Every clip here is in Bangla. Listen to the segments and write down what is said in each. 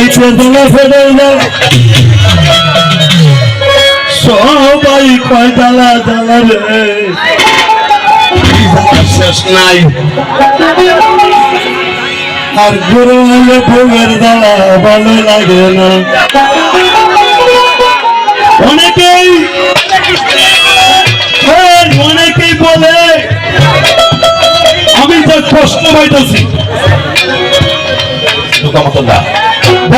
খাইছে দোলা ফেলে সবাই কয় দালা দালা রে। শেষ নাই। আর গুরু হলে ভোগের দালা ভালো লাগে না। অনেকেই হ্যাঁ, অনেকেই বলে আমি যে কষ্ট পাইতেছি। দেখ,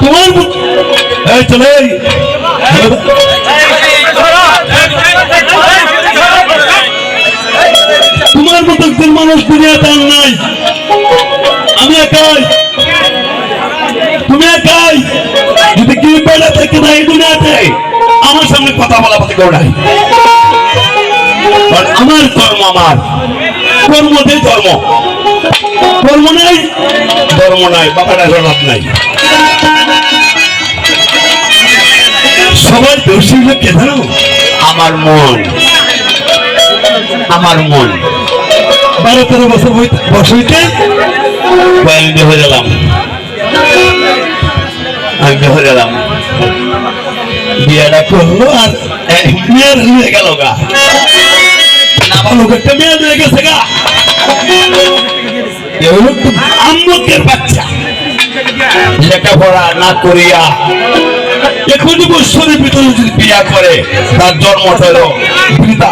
তোমার চলে মতো একজন মানুষ দুনিয়াতে আর নাই। আমি একাই। তুমি একাই। যদি কি বেড়ে থেকে না এই দুনিয়াতে, আমার সামনে কথা বলা বলতে কেউ কারণ আমার ধর্ম আমার। কর্মতে ধর্ম। কর্ম নাই। ধর্ম নাই বাবাটা জবাব নাই। সবার দোষী কে জানো আমার মন। আমার মন। বারো তেরো বছর বয়স হইতে আমি হয়ে গেলাম। আমি হয়ে গেলাম। বিয়েটা করল আর মেয়ের হয়ে গেল গা। মেয়ে গেছে গা। বাচ্চা। লেখাপড়া না করিয়া বছরের ভিতরে যদি বিয়া করে তার জন্ম হল বৃতা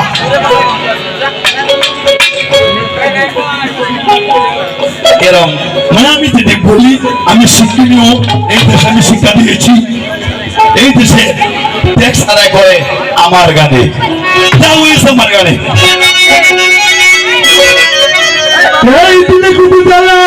এরম মানে আমি যদি বলি আমি শিক্ষণীয় এই দেশে আমি শিক্ষা দিয়েছি। এই দেশে ট্যাক্স আদায় করে আমার গানে। হয়েছে আমার গানে। এই দিনে কুটু জ্বালা